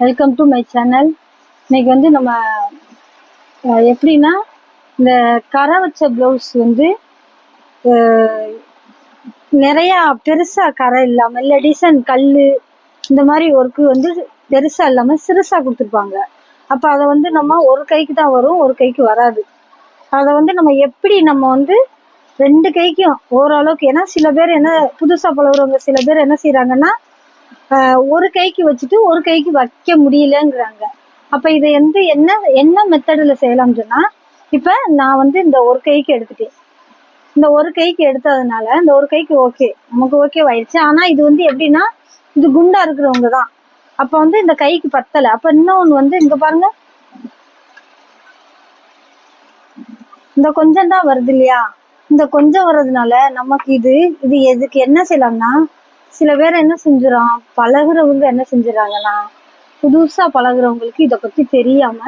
Welcome to my channel இன்னைக்கு வந்து நம்ம எப்படின்னா இந்த கரை வச்ச ப்ளவுஸ் வந்து நிறையா பெருசாக கரை இல்லாமல் இல்லை டிசைன் கல் இந்த மாதிரி ஒர்க்கு வந்து பெருசாக இல்லாமல் சிறுசாக கொடுத்துருப்பாங்க. அப்போ அதை வந்து நம்ம ஒரு கைக்கு தான் வரும் ஒரு கைக்கு வராது. அதை வந்து நம்ம எப்படி நம்ம வந்து ரெண்டு கைக்கும் ஓரளவுக்கு ஏன்னா சில பேர் என்ன புதுசாக பழகுறவங்க சில பேர் என்ன செய்கிறாங்கன்னா ஒரு கைக்கு வச்சுட்டு ஒரு கைக்கு வைக்க முடியலங்கிறாங்க. அப்போ இதை வந்து என்ன என்ன மெத்தடில் செய்யலாம்னு சொன்னால் இப்போ நான் வந்து இந்த ஒரு கைக்கு எடுத்துட்டேன். இந்த ஒரு கைக்கு எடுத்ததுனால இந்த ஒரு கைக்கு ஓகே நமக்கு ஓகே ஆயிடுச்சு. ஆனால் இது வந்து எப்படின்னா இது குண்டா இருக்கிறவங்க தான். அப்போ வந்து இந்த கைக்கு பத்தலை. அப்போ இன்னொன்னு வந்து இங்கே பாருங்க. இந்த கொஞ்சம் தான் வருது இல்லையா? இந்த கொஞ்சம் வர்றதுனால நமக்கு இது இது எதுக்கு என்ன செய்யலாம்னா சில பேர் என்ன செஞ்சுறான்? பழகுறவங்க என்ன செஞ்சிடறாங்கன்னா புதுசா பழகுறவங்களுக்கு இதை பத்தி தெரியாம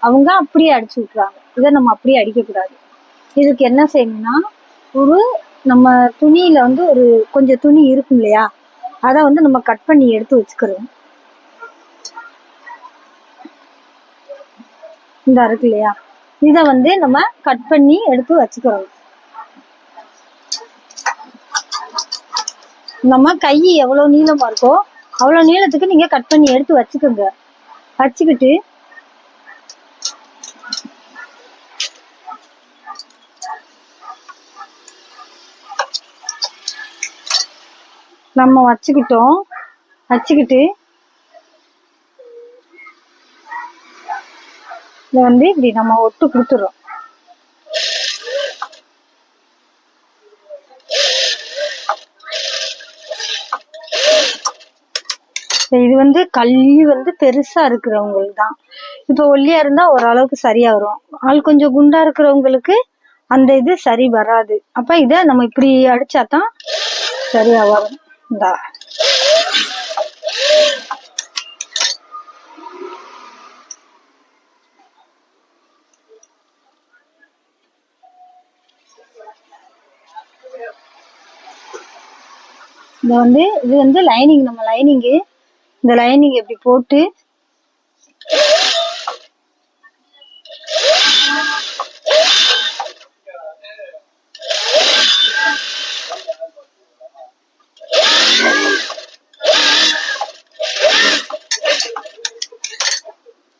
அவங்க அப்படியே அடிச்சு விட்டுறாங்க. இதை நம்ம அப்படியே அடிக்கக்கூடாது. இதுக்கு என்ன செய்யணும்னா ஒரு நம்ம துணியில வந்து ஒரு கொஞ்சம் துணி இருக்கும் இல்லையா? அதை வந்து நம்ம கட் பண்ணி எடுத்து வச்சுக்கிறோம். இந்த இருக்கு இல்லையா? இதை வந்து நம்ம கட் பண்ணி எடுத்து வச்சுக்கிறோம். நம்ம கை எவ்வளோ நீளமாக இருக்கோ அவ்வளோ நீளத்துக்கு நீங்கள் கட் பண்ணி எடுத்து வச்சுக்கோங்க. வச்சுக்கிட்டு நம்ம வச்சுக்கிட்டோம். வச்சுக்கிட்டு இதை வந்து இப்படி நம்ம ஒட்டு கொடுத்துறோம். இது வந்து கல்வி வந்து பெருசா இருக்கிறவங்களுக்கு தான். இப்போ ஒல்லியா இருந்தா ஓரளவுக்கு சரியா வரும். ஆள் கொஞ்சம் குண்டா இருக்கிறவங்களுக்கு அந்த இது சரி வராது. அப்ப இத நம்ம இப்படி அடிச்சா தான் சரியாகும் இந்தா. இது வந்து இது வந்து லைனிங் நம்ம லைனிங்கு இந்த லைனிங் இப்படி போட்டு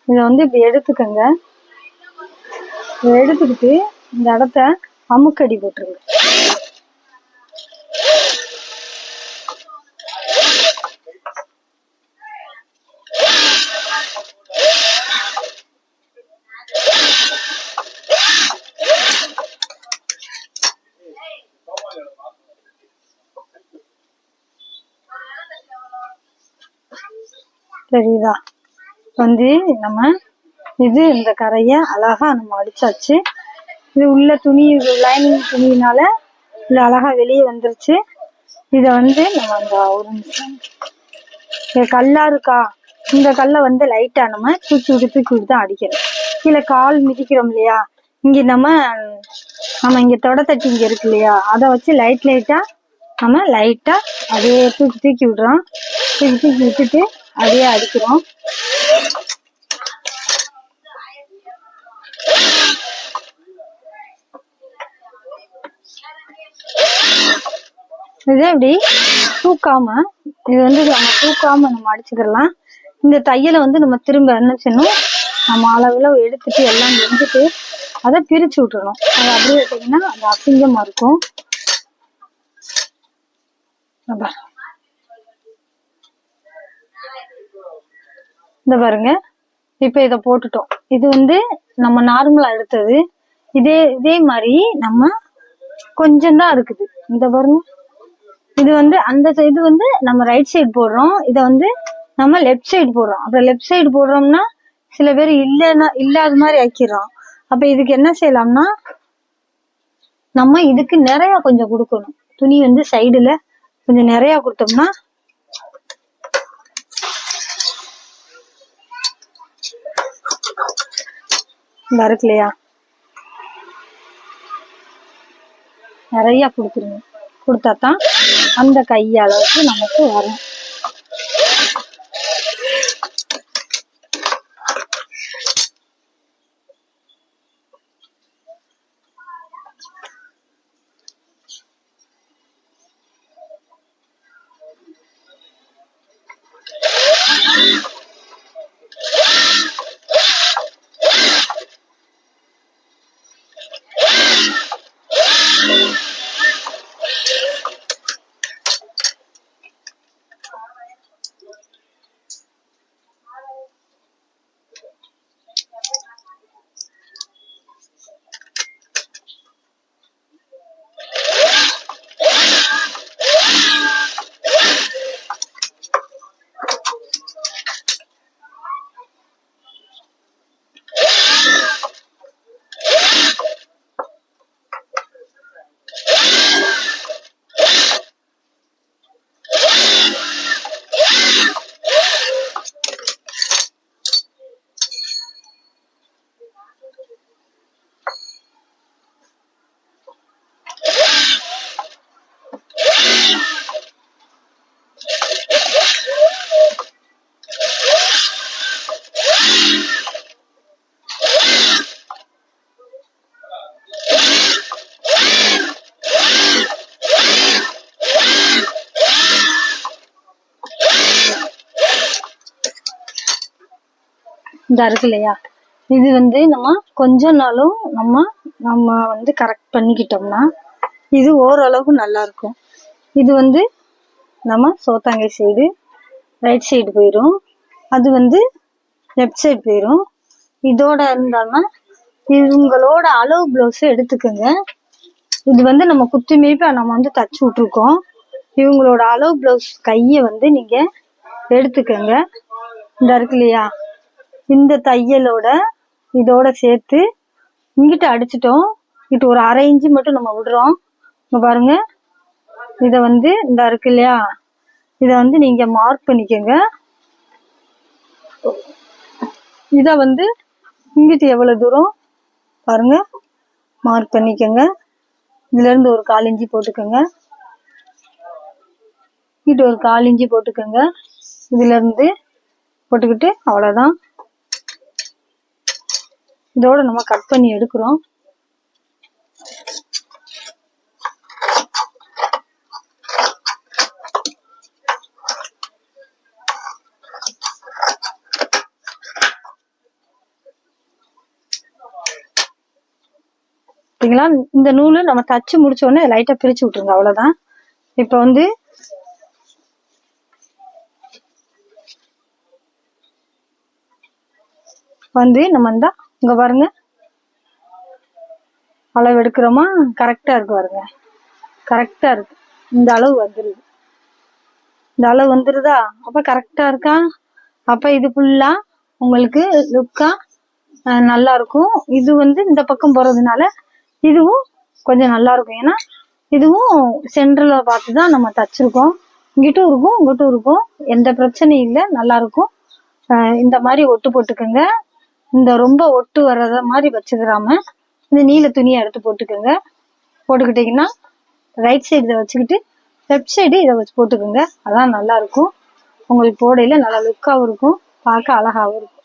இதை வந்து இப்படி எடுத்துக்கங்க. எடுத்துக்கிட்டு இந்த இடத்த அமுக்கடி போட்டுருங்க. தெரியுதா? வந்து நம்ம இது இந்த கரைய அழகா நம்ம அடிச்சாச்சு இது உள்ள துணி லைனிங் துணியினால இல்லை அழகா வெளியே வந்துருச்சு. இத வந்து நம்ம அந்த ஒரு நிமிஷம். இது கல்லா இருக்கா? இந்த கல்லை வந்து லைட்டா நம்ம தூக்கி விட்டு தூக்கி விட்டு தான் அடிக்கிறோம். கீழே கால் மிதிக்கிறோம் இல்லையா? இங்க நம்ம நம்ம இங்க தொட தட்டி இங்க இருக்கு இல்லையா? அதை வச்சு லைட் லைட்டா நம்ம லைட்டா அதே தூக்கி தூக்கி விடுறோம். தூக்கி தூக்கி விட்டுட்டு அதையே அடிக்கிறோம். இதே இப்படி தூக்காம. இது வந்து நம்ம தூக்காம நம்ம அடிச்சுக்கலாம் இந்த தையலை வந்து நம்ம திரும்ப என்ன செய்யணும்? நம்ம அளவில் எடுத்துட்டு எல்லாம் வெந்துட்டு அதை பிரிச்சு விட்டுறணும். அதை அப்படியே எடுத்தீங்கன்னா அது அசிங்கமா இருக்கும். இந்த பாருங்க. இப்போ இதை போட்டுட்டோம். இது வந்து நம்ம நார்மலாக எடுத்தது. இதே இதே மாதிரி நம்ம கொஞ்சம் தான் இருக்குது. இந்த பாருங்க. இது வந்து அந்த இது வந்து நம்ம ரைட் சைடு போடுறோம். இதை வந்து நம்ம லெஃப்ட் சைடு போடுறோம். அப்புறம் லெஃப்ட் சைடு போடுறோம்னா சில பேர் இல்லைன்னா இல்லாத மாதிரி ஆக்கிடுறோம். அப்போ இதுக்கு என்ன செய்யலாம்னா நம்ம இதுக்கு நிறையா கொஞ்சம் கொடுக்கணும். துணி வந்து சைடில் கொஞ்சம் நிறையா கொடுத்தோம்னா இந்த இருக்கு இல்லையா நிறையா கொடுத்துருங்க. கொடுத்தா தான் அந்த கையளவுக்கு நமக்கு வரும். இந்த இருக்கு இல்லையா? இது வந்து நம்ம கொஞ்ச நாளும் நம்ம நம்ம வந்து கரெக்ட் பண்ணிக்கிட்டோம்னா இது ஓரளவுக்கு நல்லா இருக்கும். இது வந்து நம்ம சோத்தாங்கை சைடு ரைட் சைடு போயிடும் அது வந்து லெஃப்ட் சைடு போயிடும் இதோட இருந்தாலும் இவங்களோட அளவு ப்ளவுஸை எடுத்துக்கோங்க. இது வந்து நம்ம குத்து மீப்பா நம்ம வந்து தச்சு விட்ருக்கோம் இவங்களோட அளவு ப்ளவுஸ் கையை வந்து நீங்கள் எடுத்துக்கோங்க. இந்த இருக்கு இல்லையா? இந்த தையலோட இதோட சேர்த்து இங்கிட்ட அடிச்சிட்டோம். இங்கிட்ட ஒரு அரை இன்ச்சு மட்டும் நம்ம விடுறோம். இங்கே பாருங்க. இதை வந்து இந்த இருக்கு இல்லையா? இதை வந்து நீங்கள் மார்க் பண்ணிக்கோங்க. இதை வந்து இங்கிட்டு எவ்வளோ தூரம்? பாருங்க. மார்க் பண்ணிக்கோங்க. இதுலேருந்து ஒரு கால் இஞ்சி போட்டுக்கோங்க. இங்கிட்டு ஒரு கால் இஞ்சி போட்டுக்கோங்க. இதுலேருந்து போட்டுக்கிட்டு அவ்வளோதான் இதோட நம்ம கட் பண்ணி எடுக்கிறோம். சரிங்களா? இந்த நூல் நம்ம தச்சு முடிச்ச உடனே லைட்டா பிரிச்சு விட்டுருங்க அவ்வளவுதான். இப்ப வந்து வந்து நம்ம இந்த இங்கே பாருங்க. அளவு எடுக்கிறோமா? கரெக்டாக இருக்கு பாருங்க. கரெக்டாக இருக்கு. இந்த அளவு வந்துருது. இந்த அளவு வந்துருதா? அப்போ கரெக்டாக இருக்கா? அப்போ இது ஃபுல்லாக உங்களுக்கு லுக்காக நல்லா இருக்கும். இது வந்து இந்த பக்கம் போறதுனால இதுவும் கொஞ்சம் நல்லா இருக்கும். ஏன்னா இதுவும் சென்டரில் பார்த்து தான் நம்ம தச்சிருக்கோம் இங்கிட்டும் இருக்கும் இங்கிட்டும் இருக்கும். எந்த பிரச்சனையும் இல்லை. நல்லா இருக்கும். இந்த மாதிரி ஒட்டு போட்டுக்கோங்க. இந்த ரொம்ப ஒட்டு வர்றத மாதிரி வச்சுக்கிறாம இந்த நீல துணியை எடுத்து போட்டுக்கோங்க. போட்டுக்கிட்டீங்கன்னா ரைட் சைடு இதை வச்சுக்கிட்டு லெஃப்ட் சைடு இதை வச்சு போட்டுக்கோங்க. அதான் நல்லா இருக்கும். உங்களுக்கு போடையில நல்லா லுக்காகவும் இருக்கும். பார்க்க அழகாகவும் இருக்கும்.